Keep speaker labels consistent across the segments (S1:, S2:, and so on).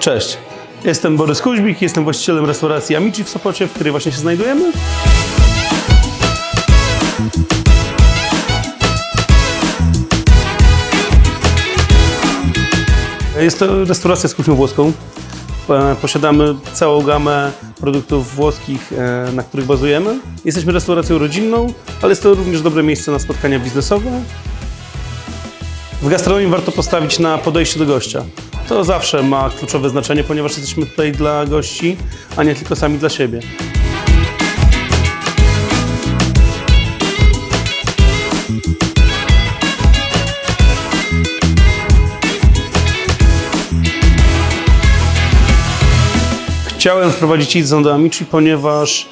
S1: Cześć, jestem Borys Kuźbik, jestem właścicielem restauracji Amici w Sopocie, w której właśnie się znajdujemy. Jest to restauracja z kuchnią włoską. E, Posiadamy całą gamę produktów włoskich, e, na których bazujemy. Jesteśmy restauracją rodzinną, ale jest to również dobre miejsce na spotkania biznesowe. W gastronomii warto postawić na podejście do gościa. To zawsze ma kluczowe znaczenie, ponieważ jesteśmy tutaj dla gości, a nie tylko sami dla siebie. Chciałem wprowadzić Idzę do Amici, ponieważ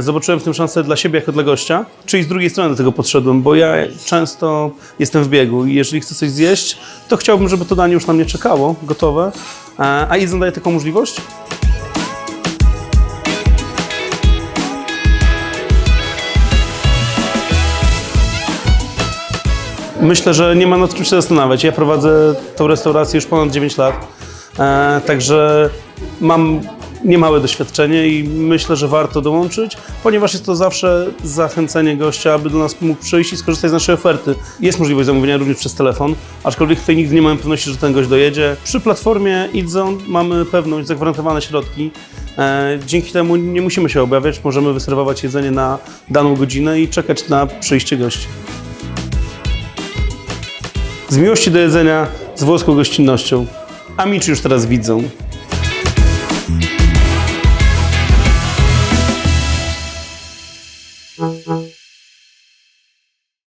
S1: zobaczyłem w tym szansę dla siebie jako dla gościa. Czyli z drugiej strony do tego podszedłem, bo ja często jestem w biegu i jeżeli chcę coś zjeść, to chciałbym, żeby to danie już na mnie czekało, gotowe. E, a Idzę daje taką możliwość. Myślę, że nie ma nad czym się zastanawiać. Ja prowadzę tą restaurację już ponad 9 lat, e, także mam niemałe doświadczenie i myślę, że warto dołączyć, ponieważ jest to zawsze zachęcenie gościa, aby do nas mógł przyjść i skorzystać z naszej oferty. Jest możliwość zamówienia również przez telefon, aczkolwiek tutaj nigdy nie mamy pewności, że ten gość dojedzie. Przy platformie Idzone mamy pewność, zagwarantowane środki. E, dzięki temu nie musimy się obawiać, możemy wyserwować jedzenie na daną godzinę i czekać na przyjście gości. Z miłości do jedzenia, z włoską gościnnością. Amici już teraz widzą. 嗯嗯。